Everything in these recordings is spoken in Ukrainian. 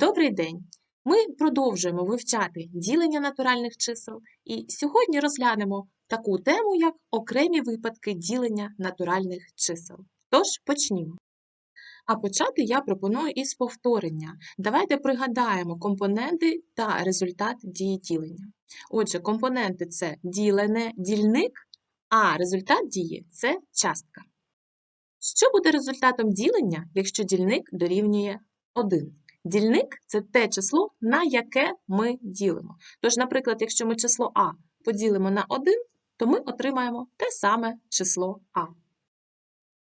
Добрий день! Ми продовжуємо вивчати ділення натуральних чисел, і сьогодні розглянемо таку тему, як окремі випадки ділення натуральних чисел. Тож почнімо. А почати я пропоную із повторення. Давайте пригадаємо компоненти та результат дії ділення. Отже, компоненти це ділене, дільник, а результат дії це частка. Що буде результатом ділення, якщо дільник дорівнює 1? Дільник це те число, на яке ми ділимо. Тож, наприклад, якщо ми число А поділимо на 1, то ми отримаємо те саме число А.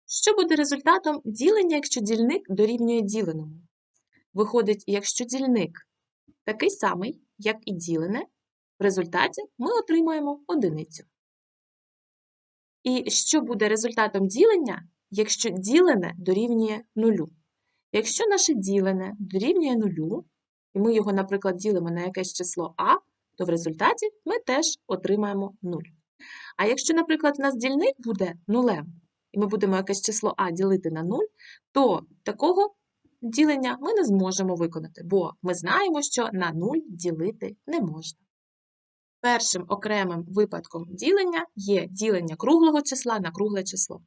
Що буде результатом ділення, якщо дільник дорівнює діленому? Виходить, якщо дільник такий самий, як і ділене, в результаті ми отримаємо одиницю. І що буде результатом ділення, якщо ділене дорівнює нулю? Якщо наше ділене дорівнює нулю, і ми його, наприклад, ділимо на якесь число А, то в результаті ми теж отримаємо 0. А якщо, наприклад, у нас дільник буде нулем, і ми будемо якесь число А ділити на 0, то такого ділення ми не зможемо виконати, бо ми знаємо, що на 0 ділити не можна. Першим окремим випадком ділення є ділення круглого числа на кругле число.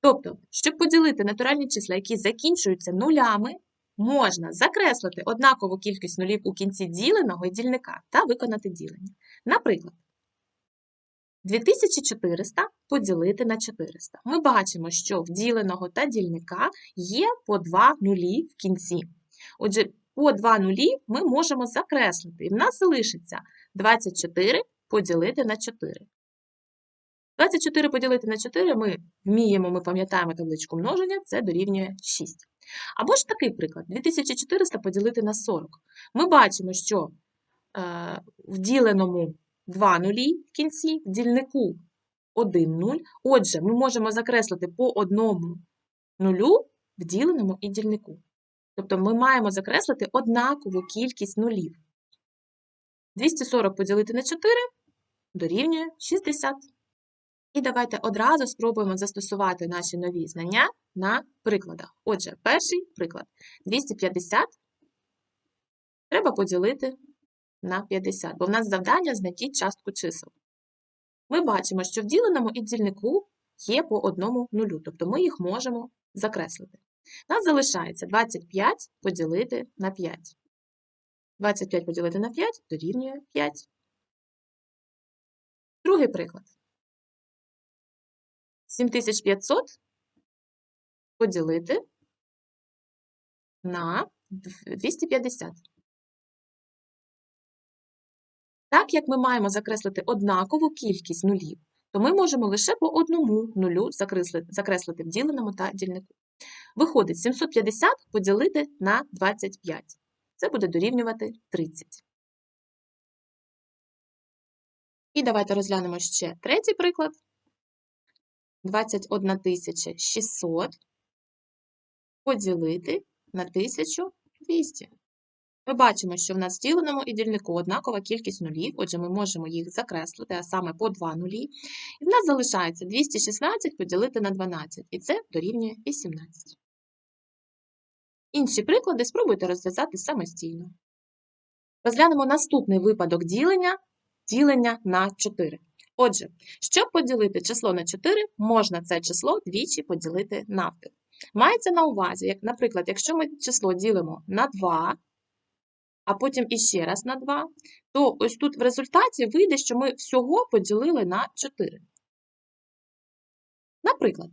Тобто, щоб поділити натуральні числа, які закінчуються нулями, можна закреслити однакову кількість нулів у кінці діленого і дільника та виконати ділення. Наприклад, 2400 поділити на 400. Ми бачимо, що в діленого та дільника є по два нулі в кінці. Отже, по два нулі ми можемо закреслити, і в нас залишиться 24 поділити на 4. 24 поділити на 4 ми вміємо, ми пам'ятаємо табличку множення, це дорівнює 6. Або ж такий приклад: 2400 поділити на 40. Ми бачимо, що е, в діленому 2 нулі в кінці, в дільнику 1 нуль. Отже, ми можемо закреслити по одному нулю в діленому і дільнику. Тобто ми маємо закреслити однакову кількість нулів. 240 поділити на 4 дорівнює 60. І давайте одразу спробуємо застосувати наші нові знання на прикладах. Отже, перший приклад. 250 треба поділити на 50, бо в нас завдання знайти частку чисел. Ми бачимо, що в діленому і дільнику є по одному нулю, тобто ми їх можемо закреслити. У нас залишається 25 поділити на 5. 25 поділити на 5 дорівнює 5. Другий приклад. 7500 поділити на 250. Так як ми маємо закреслити однакову кількість нулів, то ми можемо лише по одному нулю закреслити, закреслити в діленому та дільнику. Виходить, 750 поділити на 25. Це буде дорівнювати 30. І давайте розглянемо ще третій приклад. 21 600 поділити на 1200. Ми бачимо, що в нас в діленому і дільнику однакова кількість нулів, отже, ми можемо їх закреслити, а саме по 2 нулі. І в нас залишається 216 поділити на 12, і це дорівнює 18. Інші приклади спробуйте розв'язати самостійно. Розглянемо наступний випадок ділення ділення на 4. Отже, щоб поділити число на 4, можна це число двічі поділити навпіл. Мається на увазі, як, наприклад, якщо ми число ділимо на 2, а потім іще раз на 2, то ось тут в результаті вийде, що ми всього поділили на 4. Наприклад,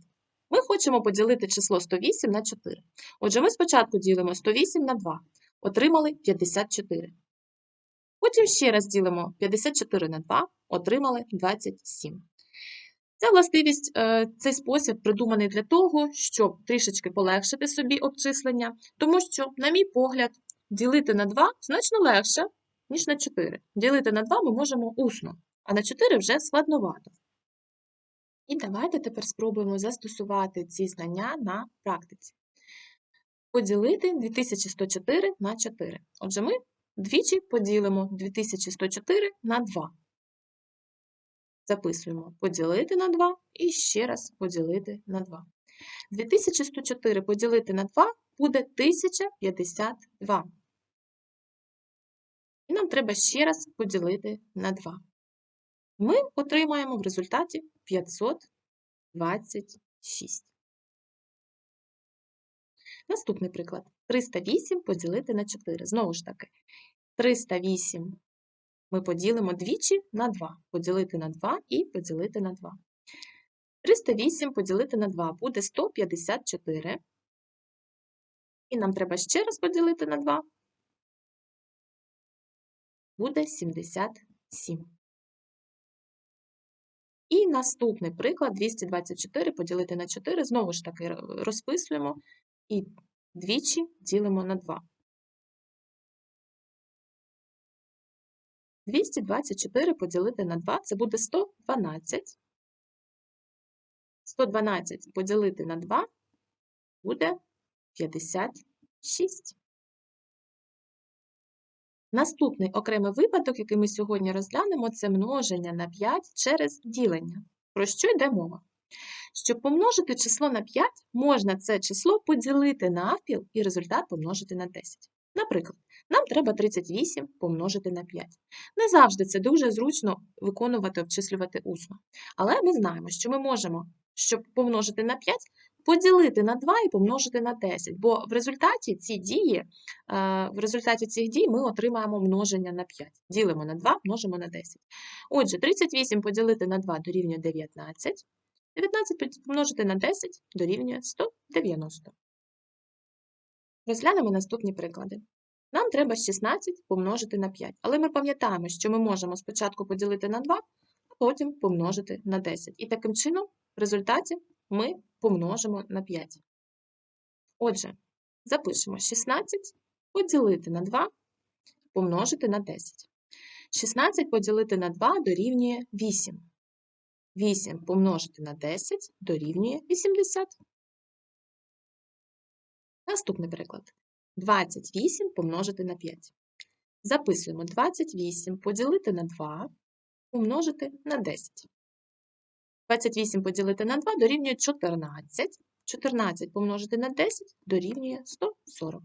ми хочемо поділити число 108 на 4. Отже, ми спочатку ділимо 108 на 2, отримали 54. Потім ще раз ділимо 54 на 2, отримали 27. Ця властивість, е, цей спосіб придуманий для того, щоб трішечки полегшити собі обчислення, тому що, на мій погляд, ділити на 2 значно легше, ніж на 4. Ділити на 2 ми можемо усно, а на 4 вже складновато. І давайте тепер спробуємо застосувати ці знання на практиці. Поділити 2104 на 4. Отже, ми Двічі поділимо 2104 на 2. Записуємо поділити на 2 і ще раз поділити на 2. 2104 поділити на 2 буде 1052. І нам треба ще раз поділити на 2. Ми отримаємо в результаті 526. Наступний приклад. 308 поділити на 4. Знову ж таки, 308 ми поділимо двічі на 2. Поділити на 2 і поділити на 2. 308 поділити на 2 буде 154. І нам треба ще раз поділити на 2. Буде 77. І наступний приклад 224 поділити на 4. Знову ж таки розписуємо і двічі ділимо на 2. 224 поділити на 2 це буде 112. 112 поділити на 2 буде 56. Наступний окремий випадок, який ми сьогодні розглянемо, це множення на 5 через ділення. Про що йде мова? Щоб помножити число на 5, можна це число поділити навпіл і результат помножити на 10. Наприклад, нам треба 38 помножити на 5. Не завжди це дуже зручно виконувати, обчислювати усно. Але ми знаємо, що ми можемо, щоб помножити на 5, поділити на 2 і помножити на 10, бо в результаті ці дії, е, в результаті цих дій ми отримаємо множення на 5. Ділимо на 2, множимо на 10. Отже, 38 поділити на 2 дорівнює 19. 19 помножити на 10 дорівнює 190. Розглянемо наступні приклади. Нам треба 16 помножити на 5, але ми пам'ятаємо, що ми можемо спочатку поділити на 2, а потім помножити на 10. І таким чином, в результаті ми помножимо на 5. Отже, запишемо 16 поділити на 2, помножити на 10. 16 поділити на 2 дорівнює 8. 8 помножити на 10 дорівнює 80. Наступний приклад. 28 помножити на 5. Записуємо 28 поділити на 2 помножити на 10. 28 поділити на 2 дорівнює 14. 14 помножити на 10 дорівнює 140.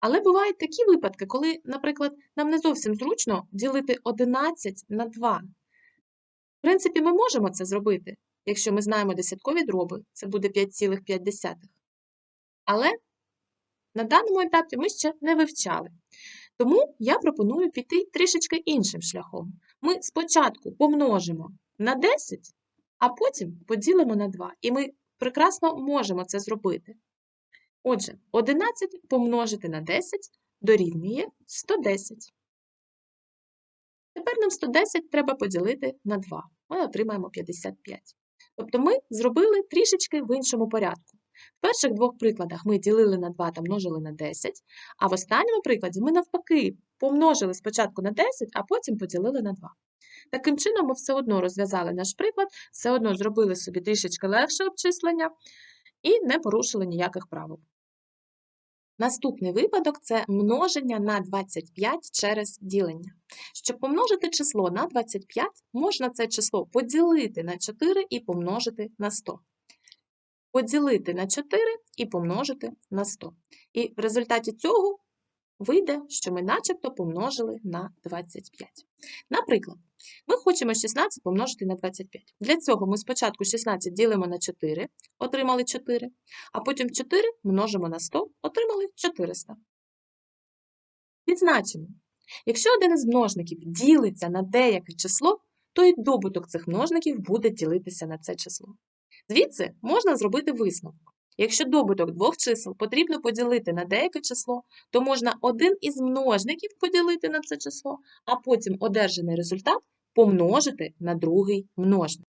Але бувають такі випадки, коли, наприклад, нам не зовсім зручно ділити 11 на 2. В принципі, ми можемо це зробити, якщо ми знаємо десяткові дроби, це буде 5,5. Але на даному етапі ми ще не вивчали. Тому я пропоную піти трішечки іншим шляхом. Ми спочатку помножимо на 10, а потім поділимо на 2. І ми прекрасно можемо це зробити. Отже, 11 помножити на 10 дорівнює 110. Тепер нам 110 треба поділити на 2. Ми отримаємо 55. Тобто ми зробили трішечки в іншому порядку. В перших двох прикладах ми ділили на 2 та множили на 10, а в останньому прикладі ми навпаки помножили спочатку на 10, а потім поділили на 2. Таким чином, ми все одно розв'язали наш приклад, все одно зробили собі трішечки легше обчислення і не порушили ніяких правил. Наступний випадок це множення на 25 через ділення. Щоб помножити число на 25, можна це число поділити на 4 і помножити на 100 поділити на 4 і помножити на 100. І в результаті цього вийде, що ми начебто помножили на 25. Наприклад, ми хочемо 16 помножити на 25. Для цього ми спочатку 16 ділимо на 4, отримали 4, а потім 4 множимо на 100, отримали 400. Відзначимо, якщо один із множників ділиться на деяке число, то і добуток цих множників буде ділитися на це число. Звідси можна зробити висновок. Якщо добуток двох чисел потрібно поділити на деяке число, то можна один із множників поділити на це число, а потім одержаний результат помножити на другий множник.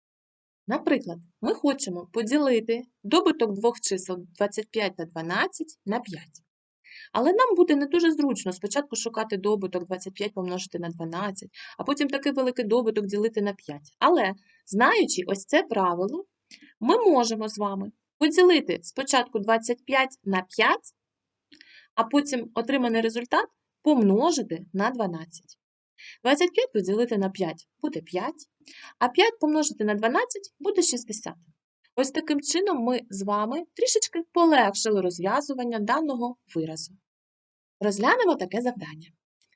Наприклад, ми хочемо поділити добуток двох чисел 25 та 12 на 5. Але нам буде не дуже зручно спочатку шукати добуток 25 помножити на 12, а потім такий великий добуток ділити на 5. Але, знаючи ось це правило, ми можемо з вами поділити спочатку 25 на 5, а потім отриманий результат помножити на 12. 25 поділити на 5 буде 5, а 5 помножити на 12 буде 60. Ось таким чином ми з вами трішечки полегшили розв'язування даного виразу. Розглянемо таке завдання.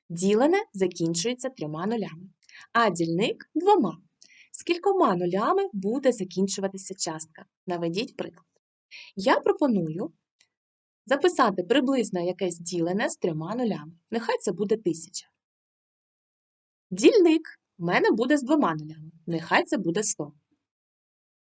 Ділене закінчується трьома нулями, а дільник двома. З кількома нулями буде закінчуватися частка. Наведіть приклад. Я пропоную записати приблизно якесь ділене з трьома нулями. Нехай це буде тисяча. Дільник в мене буде з двома нулями. Нехай це буде 100.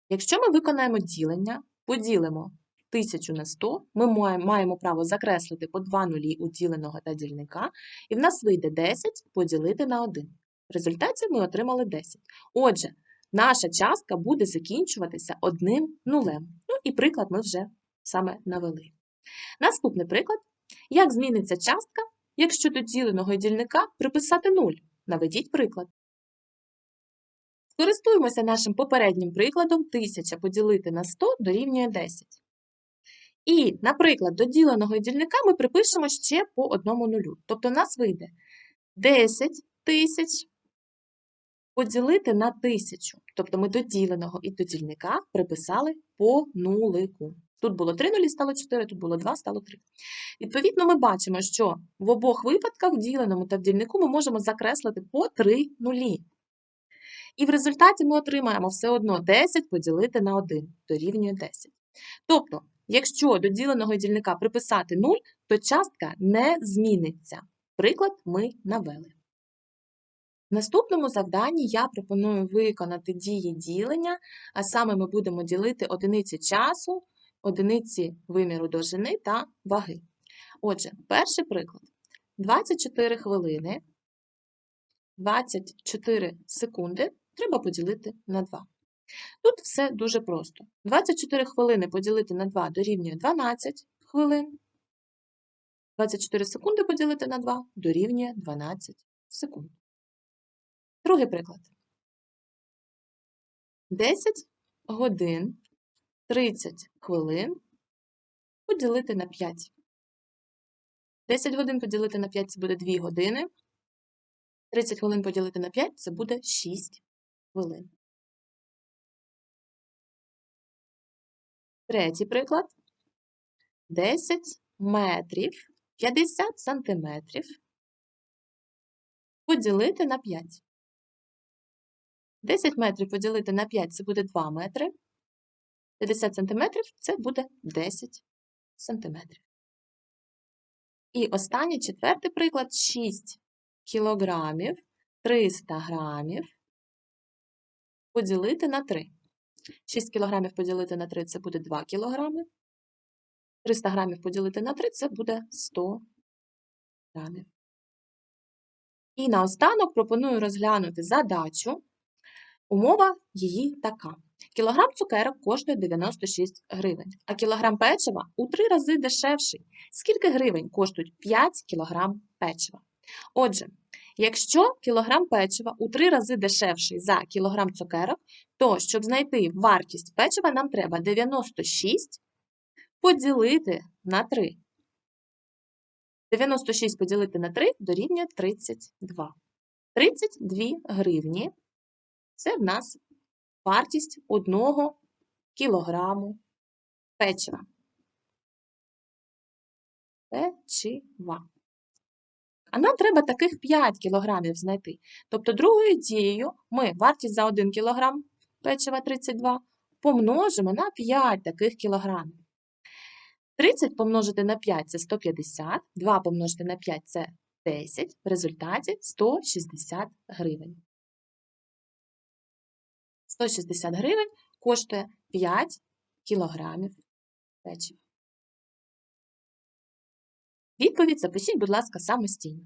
Якщо ми виконаємо ділення, поділимо 1000 на 100, ми маємо право закреслити по два нулі у діленого та дільника, і в нас вийде 10 поділити на 1. В результаті ми отримали 10. Отже, наша частка буде закінчуватися одним нулем. Ну і приклад ми вже саме навели. Наступний приклад. Як зміниться частка, якщо до діленого дільника приписати 0? Наведіть приклад. Користуємося нашим попереднім прикладом 1000 поділити на 100 дорівнює 10. І, наприклад, до діленого дільника ми припишемо ще по одному нулю. Тобто у нас вийде 10 тисяч поділити на 1000. Тобто ми до діленого і до дільника приписали по нулику. Тут було 3 нулі, стало 4, тут було 2, стало 3. Відповідно, ми бачимо, що в обох випадках, в діленому та в дільнику, ми можемо закреслити по 3 нулі. І в результаті ми отримаємо все одно 10 поділити на 1 дорівнює 10. Тобто, якщо до діленого дільника приписати 0, то частка не зміниться. Приклад ми навели. В наступному завданні я пропоную виконати дії ділення, а саме ми будемо ділити одиниці часу, одиниці виміру довжини та ваги. Отже, перший приклад. 24 хвилини, 24 секунди треба поділити на 2. Тут все дуже просто. 24 хвилини поділити на 2 дорівнює 12 хвилин. 24 секунди поділити на 2 дорівнює 12 секунд. Другий приклад. 10 годин 30 хвилин поділити на 5. 10 годин поділити на 5 це буде 2 години. 30 хвилин поділити на 5 це буде 6 хвилин. Третій приклад. 10 метрів 50 сантиметрів поділити на 5. 10 метрів поділити на 5 це буде 2 метри. 50 сантиметрів це буде 10 сантиметрів. І останній четвертий приклад 6 кілограмів 300 грамів поділити на 3. 6 кілограмів поділити на 3 це буде 2 кілограми. 300 грамів поділити на 3 це буде 100 грамів. І наостанок пропоную розглянути задачу. Умова її така. Кілограм цукерок коштує 96 гривень, а кілограм печива у 3 рази дешевший. Скільки гривень коштують 5 кілограм печива? Отже, якщо кілограм печива у 3 рази дешевший за кілограм цукерок, то щоб знайти вартість печива, нам треба 96 поділити на 3. 96 поділити на 3 дорівнює 32. 32 гривні це в нас вартість 1 кілограму печива. Печива. А нам треба таких 5 кілограмів знайти. Тобто, другою дією ми вартість за 1 кілограм печива 32 помножимо на 5 таких кілограмів. 30 помножити на 5 це 150, 2 помножити на 5 це 10, в результаті 160 гривень. 160 гривень коштує 5 кілограмів печива. Відповідь запишіть, будь ласка, самостійно.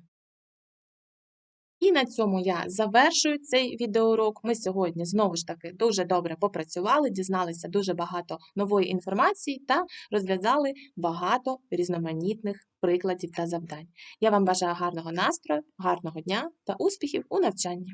І на цьому я завершую цей відеоурок. Ми сьогодні знову ж таки дуже добре попрацювали, дізналися дуже багато нової інформації та розв'язали багато різноманітних прикладів та завдань. Я вам бажаю гарного настрою, гарного дня та успіхів у навчанні!